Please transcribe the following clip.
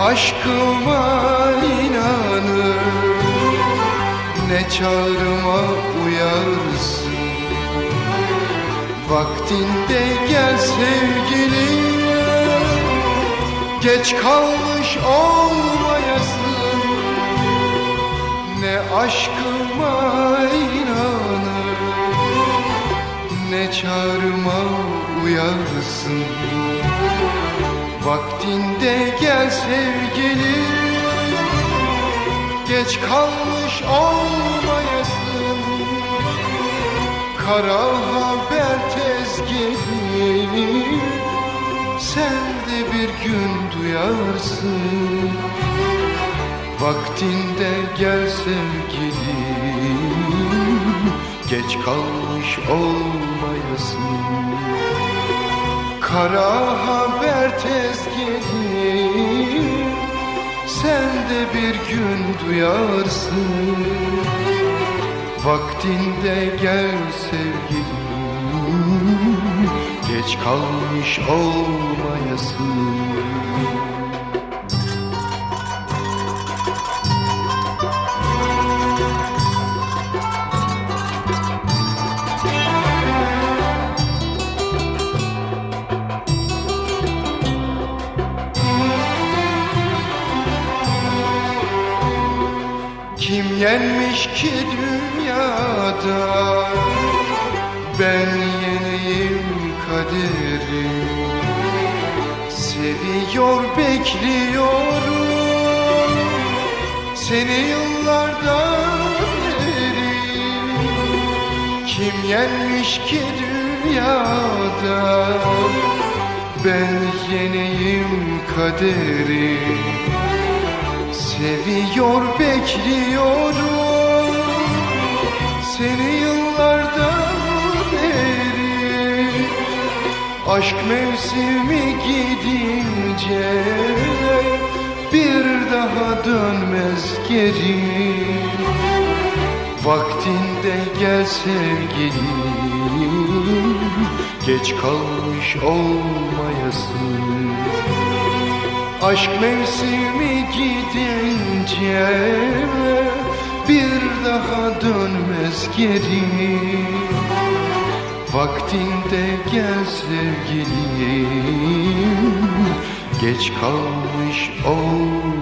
aşkıma inanır. Ne çağrıma uyarsın. Vaktinde gel sevgilim. Geç kalmış olmayasın. Ne aşkıma inanır. Ne çağrıma uyarsın Vaktinde gel sevgilim. Geç kalmış olmayasın. Kara haber tez gelir Sen de bir gün duyarsın. Vaktinde gel sevgilim. Geç kalmış olmayasın Kara haber tez Sen de bir gün duyarsın. Vaktinde gel sevgilim Geç kalmış olmayasın Kim yenmiş ki dünyada? Ben yeneyim kaderi Seviyor bekliyorum. Seni yıllardan beri. Kim yenmiş ki dünyada? Ben yeneyim kaderi Seviyor bekliyorum. Seni yıllardan beri. Aşk mevsimi gidince Bir daha dönmez geri. Vaktinde gel sevgilim Geç kalmış olmayasın Aşk mevsimi gidince bir daha dönmez geri. Vaktinde gel sevgilim Geç kalmış olmayasın